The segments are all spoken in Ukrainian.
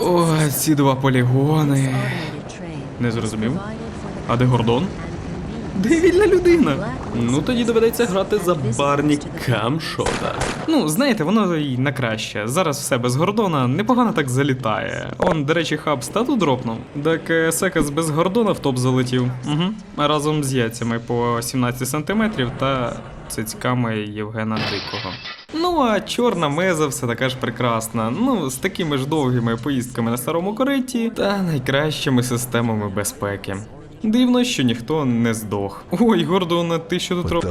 О, ці два полігони. Не зрозумів. А де Гордон? Де вільна людина? Ну тоді доведеться грати за Барні Камшота. Ну, знаєте, воно й на краще. Зараз все без Гордона непогано так залітає. Он, до речі, хаб стату дропнув. Так е, Секас без Гордона в топ залетів. Угу. Разом з яйцями по 17 сантиметрів та цицьками Євгена Дикого. Ну а чорна меза все така ж прекрасна. Ну, з такими ж довгими поїздками на старому кориті та найкращими системами безпеки. Дивно, що ніхто не здох. Ой, Гордон, ти що тут робиш?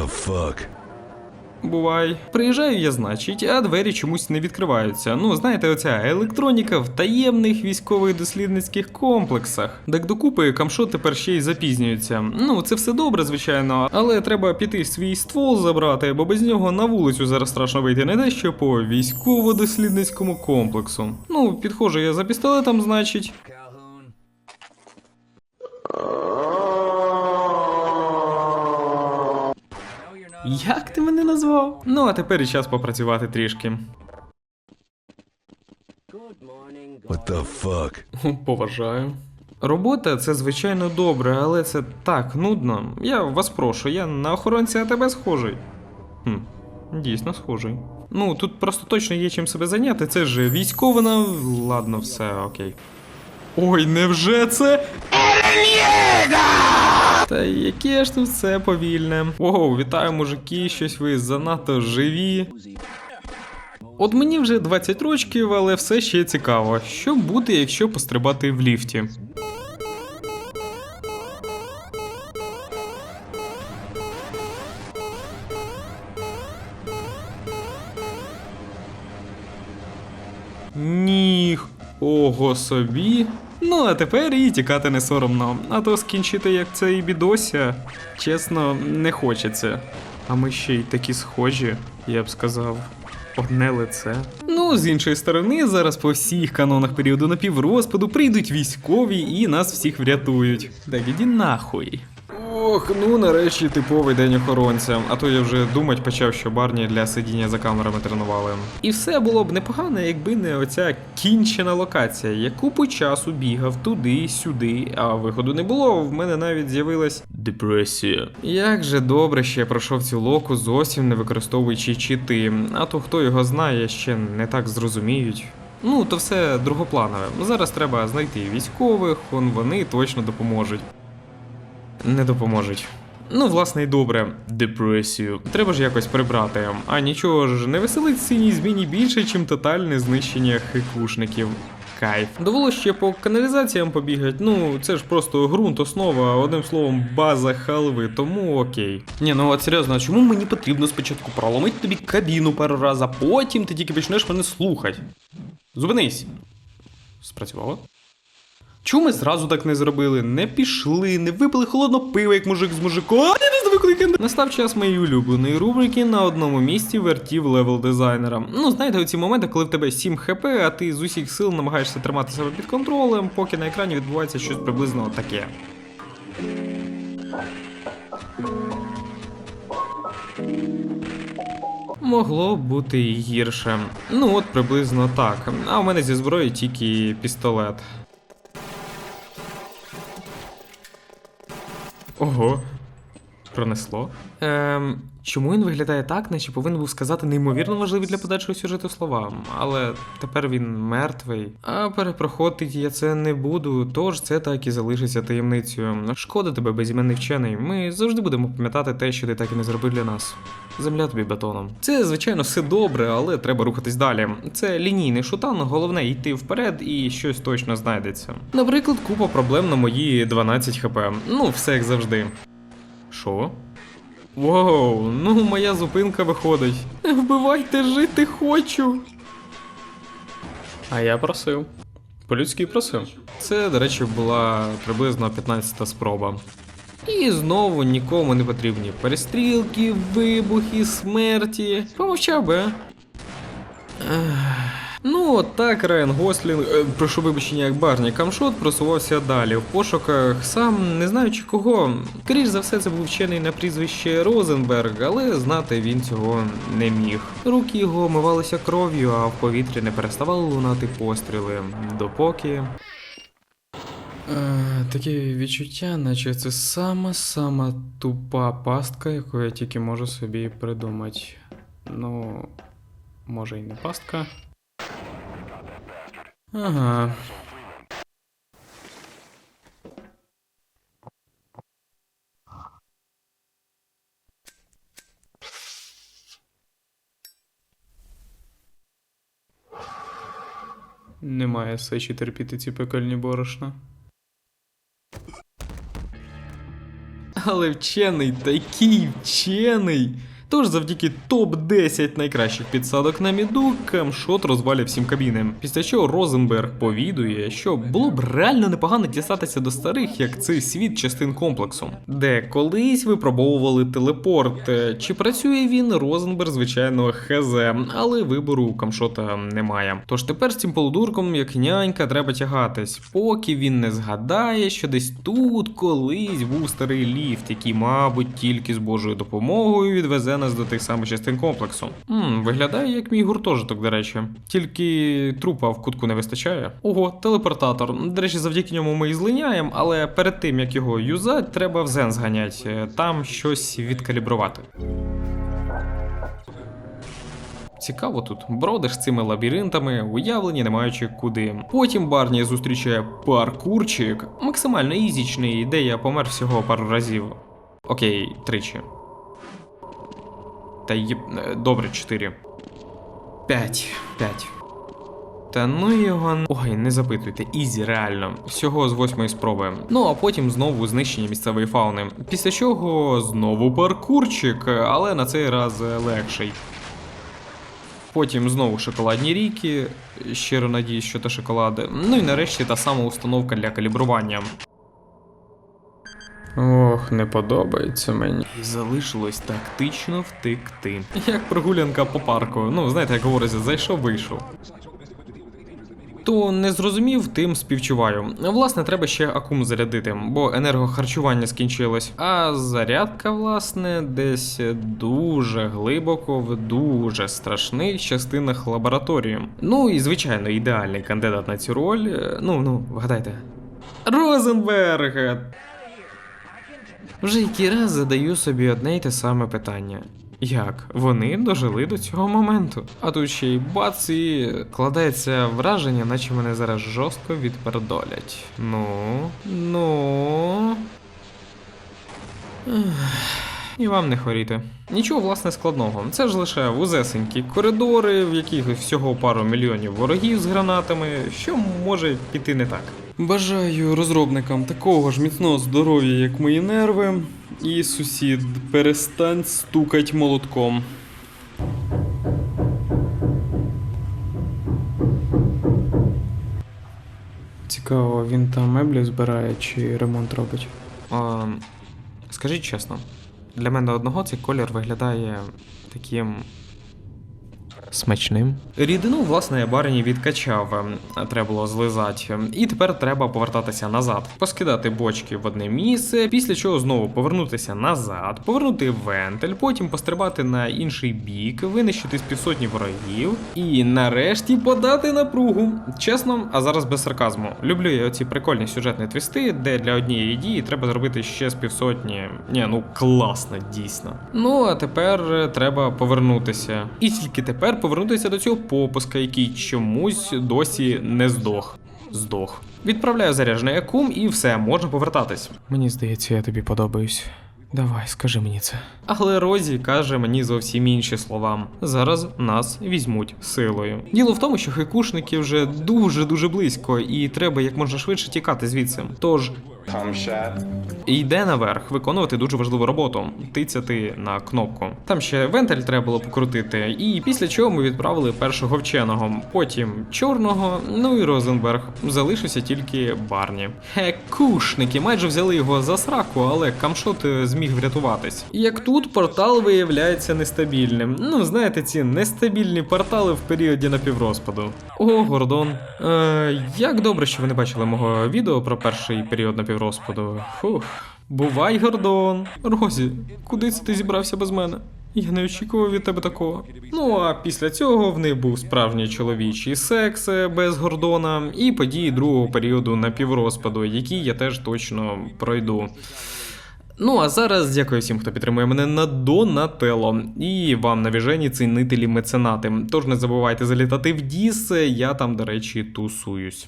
Бувай. Приїжджаю я, значить, а двері чомусь не відкриваються. Ну, знаєте, оця електроніка в таємних військових дослідницьких комплексах. Так докупи камшот тепер ще й запізнюється. Ну, це все добре, звичайно, але треба піти свій ствол забрати, бо без нього на вулицю зараз страшно вийти не дещо по військово-дослідницькому комплексу. Ну, підходжу я за пістолетом, значить. Як ти мене назвав? Ну, а тепер і час попрацювати трішки. What the fuck? Поважаю. Робота це звичайно добре, але це так нудно. Я вас прошу, я на охоронця АТБ схожий. Хм, дійсно схожий. Ну, тут просто точно є чим себе зайняти. Це ж військована. Ладно, все, окей. Ой, невже це? Та яке ж тут все повільне. Ого, вітаю, мужики, щось ви занадто живі. От мені вже 20 років, але все ще цікаво. Що буде, якщо пострибати в ліфті? Ніх. Ого собі. Ну, а тепер і тікати не соромно. А то скінчити як це і бідося, чесно, не хочеться. А ми ще й такі схожі, я б сказав. Одне лице. Ну, з іншої сторони, зараз по всіх канонах періоду напіврозпаду прийдуть військові і нас всіх врятують. Так іди нахуй. Ох, ну нарешті типовий день охоронця, а то я вже думать почав, що барні для сидіння за камерами тренували. І все було б непогано, якби не оця кінчена локація. Я купу часу бігав туди, сюди, а виходу не було. В мене навіть з'явилась депресія. Як же добре, що я пройшов цю локу, зовсім не використовуючи чити. А то хто його знає, ще не так зрозуміють. Ну, то все другопланове. Зараз треба знайти військових, он вони точно допоможуть. Не допоможуть. Ну, власне, і добре. Депресію. Треба ж якось прибрати. А нічого ж, не веселить синій зміні більше, чим тотальне знищення хикушників. Кайф. Довелося ще по каналізаціям побігати. Ну, це ж просто ґрунт, основа, одним словом, база халви, тому окей. Ні, ну от серйозно, чому мені потрібно спочатку проломити тобі кабіну пару раз, а потім ти тільки почнеш мене слухати? Зупинись. Спрацювало? Чому ми зразу так не зробили? Не пішли, не випили холодно пиво, як мужик з мужиком. Настав час моєї улюбленої рубрики на одному місці вертів левел дизайнера. Ну, знаєте, оці моменти, коли в тебе 7 хп, а ти з усіх сил намагаєшся тримати себе під контролем, поки на екрані відбувається щось приблизно таке. Могло бути гірше. Ну, от приблизно так. А у мене зі зброї тільки пістолет. Ого. Пронесло. Ем, чому він виглядає так, наче повинен був сказати неймовірно важливі для подальшого сюжету слова, але тепер він мертвий. А перепроходити я це не буду, тож це так і залишиться таємницею. Шкода тебе, безіменний вчений. Ми завжди будемо пам'ятати те, що ти так і не зробив для нас. Земля тобі бетоном. Це, звичайно, все добре, але треба рухатись далі. Це лінійний шутан, головне йти вперед і щось точно знайдеться. Наприклад, купа проблем на мої 12 хп. Ну, все як завжди. Що? Воу, ну моя зупинка виходить. Не Вбивайте, жити хочу. А я просив. По-людськи просив. Це, до речі, була приблизно 15-та спроба. І знову нікому не потрібні перестрілки, вибухи, смерті. Помовчав би. а? Ну, так Райан Гослінг, е, прошу вибачення, як Барні Камшот просувався далі в пошуках, сам не знаючи кого. Скоріш за все, це був вчений на прізвище Розенберг, але знати він цього не міг. Руки його омивалися кров'ю, а в повітрі не переставали лунати постріли, допоки. Е, таке відчуття, наче це сама-сама тупа пастка, яку я тільки можу собі придумати. Ну, може і не пастка. Ага. Немає сечі терпіти ці пекельні борошна. Але вчений, такий вчений. Тож завдяки топ-10 найкращих підсадок на міду, Камшот розвалив всім кабіни. Після чого Розенберг повідує, що було б реально непогано дістатися до старих, як цей світ частин комплексу, де колись випробовували телепорт. Е, Чи працює він, Розенберг, звичайно, хз, але вибору у Камшота немає. Тож тепер з цим полудурком, як нянька, треба тягатись, поки він не згадає, що десь тут колись був старий ліфт, який, мабуть, тільки з Божою допомогою відвезе нас до тих самих частин комплексу. Мм, виглядає як мій гуртожиток, до речі. Тільки трупа в кутку не вистачає. Ого, телепортатор. До речі, завдяки ньому ми і злиняємо, але перед тим як його юзати, треба в зен зганяти, там щось відкалібрувати. Цікаво тут, бродиш цими лабіринтами, уявлені не маючи куди. Потім Барні зустрічає паркурчик, максимально ізічний, де я помер всього пару разів. Окей, тричі. Та є. е, Добре, чотири. П'ять. П'ять. Та ну його. Ой, не запитуйте, ізі, реально. Всього з восьмої спроби. Ну а потім знову знищення місцевої фауни. Після чого знову паркурчик, але на цей раз легший. Потім знову шоколадні ріки. Щиро надіюсь, що це шоколади. Ну і нарешті та сама установка для калібрування. Ох, не подобається мені. Залишилось тактично втекти. Як прогулянка по парку. Ну, знаєте, як говориться, зайшов, вийшов. То не зрозумів, тим співчуваю. Власне, треба ще акум зарядити, бо енергохарчування скінчилось. А зарядка, власне, десь дуже глибоко в дуже страшних частинах лабораторії. Ну і звичайно, ідеальний кандидат на цю роль. е, Ну, ну, вгадайте. Розенберг! Вже який раз задаю собі одне й те саме питання. Як вони дожили до цього моменту? А тут ще й бац і кладається враження, наче мене зараз жорстко відпердолять. Ну, ну. І вам не хворіти. Нічого власне складного. Це ж лише вузесенькі коридори, в яких всього пару мільйонів ворогів з гранатами. Що може піти не так? Бажаю розробникам такого ж міцного здоров'я, як мої нерви. І сусід, перестань стукать молотком. Цікаво, він там меблі збирає чи ремонт робить? А, скажіть чесно, для мене одного цей колір виглядає таким. Смачним. Рідину, власне, я барині відкачав, ем, треба було злизати. І тепер треба повертатися назад, поскидати бочки в одне місце, після чого знову повернутися назад, повернути вентиль, потім пострибати на інший бік, винищити з півсотні ворогів і нарешті подати напругу. Чесно, а зараз без сарказму. Люблю я оці прикольні сюжетні твісти, де для однієї дії треба зробити ще з півсотні. Ні, ну класно, дійсно. Ну а тепер е, треба повернутися. І тільки тепер повернутися до цього попуска, який чомусь досі не здох. Здох. Відправляю заряджений акум і все, можна повертатись. Мені здається, я тобі подобаюсь. Давай, скажи мені це. Але Розі каже мені зовсім інші слова. Зараз нас візьмуть силою. Діло в тому, що хикушники вже дуже дуже близько, і треба як можна швидше тікати звідси. Тож. І йде наверх виконувати дуже важливу роботу тицяти на кнопку. Там ще вентиль треба було покрутити, і після чого ми відправили першого вченого, потім чорного, ну і Розенберг. Залишився тільки Барні. Хекушники майже взяли його за сраку, але камшот е, зміг врятуватись. Як тут портал виявляється нестабільним. Ну, знаєте, ці нестабільні портали в періоді напіврозпаду. О, Гордон. Е, як добре, що ви не бачили мого відео про перший період напіврозпаду. Фух. Бувай, Гордон. Розі, куди це ти зібрався без мене? Я не очікував від тебе такого. Ну а після цього в них був справжній чоловічий секс е, без Гордона і події другого періоду напіврозпаду, які я теж точно пройду. Ну а зараз дякую всім, хто підтримує мене на Донателло. І вам навіжені цінителі меценати. Тож не забувайте залітати в Діс, я там, до речі, тусуюсь.